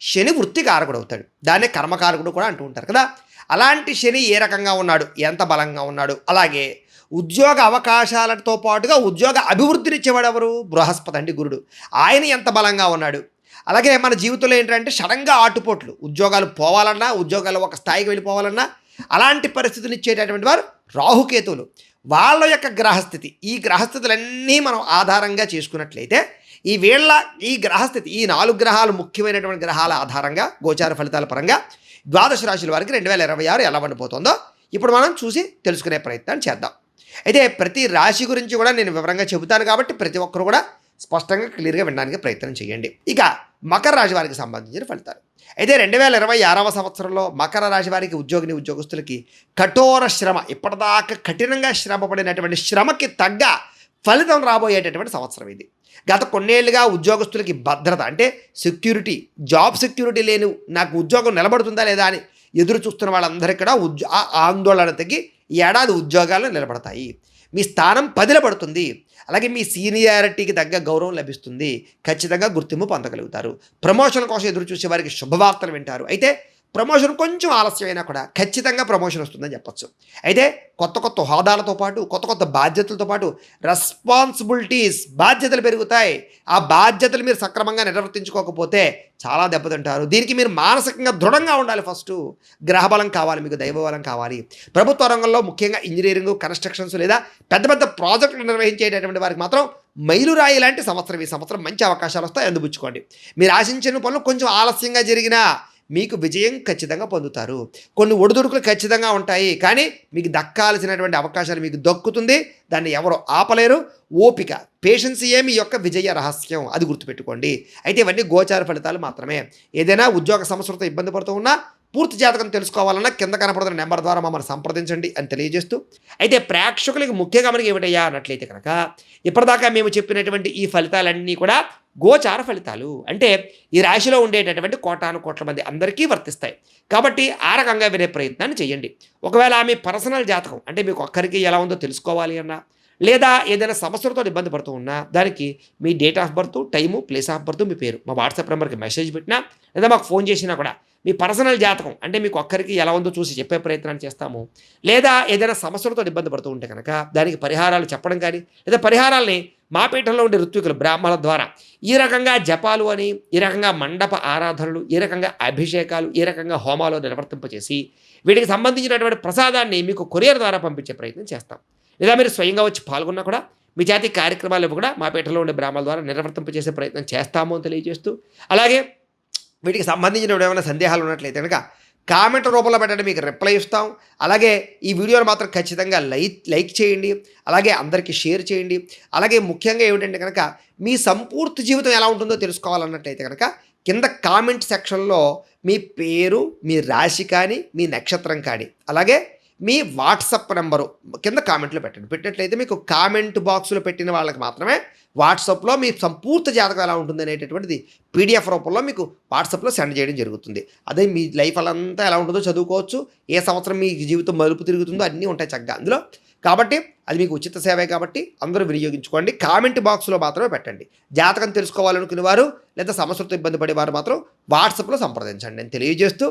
శని వృత్తికారకుడు అవుతాడు దాన్నే కర్మకారకుడు కూడా అంటూ ఉంటారు కదా. అలాంటి శని ఏ రకంగా ఉన్నాడు? ఎంత బలంగా ఉన్నాడు? అలాగే ఉద్యోగ అవకాశాలతో పాటుగా ఉద్యోగ అభివృద్ధినిచ్చేవాడు ఎవరు బృహస్పతి అండి గురుడు. ఆయన ఎంత బలంగా ఉన్నాడు? అలాగే మన జీవితంలో ఏంటంటే సడన్గా ఆటుపోట్లు. ఉద్యోగాలు పోవాలన్నా ఉద్యోగాలు ఒక స్థాయికి వెళ్ళిపోవాలన్నా అలాంటి పరిస్థితులు ఇచ్చేటటువంటి వారు రాహుకేతువులు. వాళ్ళ యొక్క గ్రహస్థితి. ఈ గ్రహస్థితులన్నీ మనం ఆధారంగా చేసుకున్నట్లయితే ఈ వీళ్ళ ఈ గ్రహస్థితి ఈ నాలుగు గ్రహాలు ముఖ్యమైనటువంటి గ్రహాల ఆధారంగా గోచార ఫలితాల పరంగా ద్వాదశ రాశుల వారికి రెండు వేల ఇరవై ఆరు ఎలా వండిపోతుందో ఇప్పుడు మనం చూసి తెలుసుకునే ప్రయత్నం చేద్దాం. అయితే ప్రతి రాశి గురించి కూడా నేను వివరంగా చెబుతాను కాబట్టి ప్రతి ఒక్కరు కూడా స్పష్టంగా క్లియర్గా వినడానికి ప్రయత్నం చేయండి. ఇక మకర రాశి వారికి సంబంధించిన ఫలితాలు. అయితే రెండు వేల ఇరవై ఆరవ సంవత్సరంలో మకర రాశి వారికి ఉద్యోగిని ఉద్యోగస్తులకి కఠోర శ్రమ ఇప్పటిదాకా కఠినంగా శ్రమ పడినటువంటి శ్రమకి తగ్గ ఫలితం రాబోయేటటువంటి సంవత్సరం ఇది. గత కొన్నేళ్ళుగా ఉద్యోగస్తులకి భద్రత అంటే సెక్యూరిటీ జాబ్ సెక్యూరిటీ లేని నాకు ఉద్యోగం నిలబడుతుందా లేదా అని ఎదురు చూస్తున్న వాళ్ళందరికీ కూడా ఉద్యో ఆందోళన తగ్గి ఈ ఏడాది ఉద్యోగాలు నిలబడతాయి. మీ స్థానం పదిలబడుతుంది అలాగే మీ సీనియారిటీకి తగ్గ గౌరవం లభిస్తుంది. ఖచ్చితంగా గుర్తింపు పొందగలుగుతారు. ప్రమోషన్ కోసం ఎదురు చూసే వారికి శుభవార్తలు వింటారు. అయితే ప్రమోషన్ కొంచెం ఆలస్యమైనా కూడా ఖచ్చితంగా ప్రమోషన్ వస్తుందని చెప్పొచ్చు. అయితే కొత్త కొత్త హోదాలతో పాటు కొత్త కొత్త బాధ్యతలతో పాటు రెస్పాన్సిబిలిటీస్ బాధ్యతలు పెరుగుతాయి. ఆ బాధ్యతలు మీరు సక్రమంగా నిర్వర్తించుకోకపోతే చాలా దెబ్బతింటారు. దీనికి మీరు మానసికంగా దృఢంగా ఉండాలి ఫస్ట్. గ్రహబలం కావాలి మీకు దైవబలం కావాలి. ప్రభుత్వ రంగంలో ముఖ్యంగా ఇంజనీరింగ్ కన్స్ట్రక్షన్స్ లేదా పెద్ద పెద్ద ప్రాజెక్టులు నిర్వహించేటటువంటి వారికి మాత్రం మైలురాయి లాంటి సంవత్సరం ఈ సంవత్సరం మంచి అవకాశాలు వస్తాయి. అందిపుచ్చుకోండి మీరు ఆశించిన పనులు కొంచెం ఆలస్యంగా జరిగినా మీకు విజయం ఖచ్చితంగా పొందుతారు. కొన్ని ఒడిదుడుకులు ఖచ్చితంగా ఉంటాయి కానీ మీకు దక్కాల్సినటువంటి అవకాశాలు మీకు దక్కుతుంది. దాన్ని ఎవరు ఆపలేరు. ఓపిక పేషెన్స్ ఏమి యొక్క విజయ రహస్యం అది గుర్తుపెట్టుకోండి. అయితే ఇవన్నీ గోచార ఫలితాలు మాత్రమే. ఏదైనా ఉద్యోగ సమస్యలతో ఇబ్బంది పడుతూ ఉన్నా పూర్తి జాతకం తెలుసుకోవాలన్నా కింద కనపడుతున్న నెంబర్ ద్వారా మమ్మల్ని సంప్రదించండి అని తెలియజేస్తూ. అయితే ప్రేక్షకులకు ముఖ్యంగా మనకి ఏమిటయ్యా అన్నట్లయితే కనుక ఇప్పటిదాకా మేము చెప్పినటువంటి ఈ ఫలితాలన్నీ కూడా గోచార ఫలితాలు అంటే ఈ రాశిలో ఉండేటటువంటి కోటాను కోట్ల మంది అందరికీ వర్తిస్తాయి. కాబట్టి ఆ రకంగా వినే ప్రయత్నాన్ని చేయండి. ఒకవేళ ఆమె పర్సనల్ జాతకం అంటే మీకు ఒక్కరికి ఎలా ఉందో తెలుసుకోవాలి అన్నా లేదా ఏదైనా సమస్యలతో ఇబ్బంది పడుతూ ఉన్నా దానికి మీ date of birth time place of birth మీ పేరు. మా వాట్సాప్ నెంబర్కి మెసేజ్ పెట్టినా లేదా మాకు ఫోన్ చేసినా కూడా మీ పర్సనల్ జాతకం అంటే మీకు ఒక్కరికి ఎలా ఉందో చూసి చెప్పే ప్రయత్నాన్ని చేస్తాము. లేదా ఏదైనా సమస్యలతో ఇబ్బంది పడుతూ ఉంటే కనుక దానికి పరిహారాలు చెప్పడం కానీ లేదా పరిహారాల్ని మా పీఠంలో ఉండే ఋత్వికులు బ్రాహ్మణుల ద్వారా ఈ రకంగా జపాలు అని ఈ రకంగా మండప ఆరాధనలు ఈ రకంగా అభిషేకాలు ఈ రకంగా హోమాలు నిర్వర్తింపచేసి వీటికి సంబంధించినటువంటి ప్రసాదాన్ని మీకు కొరియర్ ద్వారా పంపించే ప్రయత్నం చేస్తాం. లేదా మీరు స్వయంగా వచ్చి పాల్గొన్నా కూడా మీ జాతి కార్యక్రమాలు కూడా మా పీఠంలో ఉండే బ్రాహ్మణుల ద్వారా నిర్వర్తింపచేసే ప్రయత్నం చేస్తాము అని తెలియజేస్తూ అలాగే వీటికి సంబంధించిన ఏమైనా సందేహాలు ఉన్నట్లయితే కనుక కామెంట్ రూపంలో పెట్టండి మీకు రిప్లై ఇస్తాం. అలాగే ఈ వీడియోని మాత్రం ఖచ్చితంగా లైక్ లైక్ చేయండి అలాగే అందరికీ షేర్ చేయండి. అలాగే ముఖ్యంగా ఏమిటంటే కనుక మీ సంపూర్తి జీవితం ఎలా ఉంటుందో తెలుసుకోవాలన్నట్లయితే కనుక కింద కామెంట్ సెక్షన్లో మీ పేరు మీ రాశి కానీ మీ నక్షత్రం కానీ అలాగే మీ వాట్సప్ నెంబరు కింద కామెంట్లో పెట్టండి. పెట్టినట్లయితే మీకు కామెంట్ బాక్స్లో పెట్టిన వాళ్ళకి మాత్రమే వాట్సాప్లో మీ సంపూర్తి జాతకం ఎలా ఉంటుంది అనేటటువంటిది పీడిఎఫ్ రూపంలో మీకు వాట్సాప్లో సెండ్ చేయడం జరుగుతుంది. అదే మీ లైఫ్ అంతా ఎలా ఉంటుందో చదువుకోవచ్చు. ఏ సంవత్సరం మీ జీవితం మలుపు తిరుగుతుందో అన్నీ ఉంటాయి చక్కగా. అందులో కాబట్టి అది మీకు ఉచిత సేవే కాబట్టి అందరూ వినియోగించుకోండి. కామెంట్ బాక్స్లో మాత్రమే పెట్టండి. జాతకం తెలుసుకోవాలనుకునే వారు లేదా సమస్యలతో ఇబ్బంది పడేవారు మాత్రం వాట్సాప్లో సంప్రదించండి. నేను తెలియజేస్తూ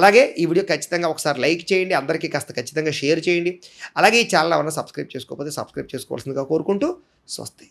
అలాగే ఈ వీడియో ఖచ్చితంగా ఒకసారి లైక్ చేయండి. అందరికీ కాస్త ఖచ్చితంగా షేర్ చేయండి. అలాగే ఈ ఛానల్ ఏమైనా సబ్స్క్రైబ్ చేసుకోకపోతే సబ్స్క్రైబ్ చేసుకోవాల్సిందిగా కోరుకుంటూ స్వస్తి.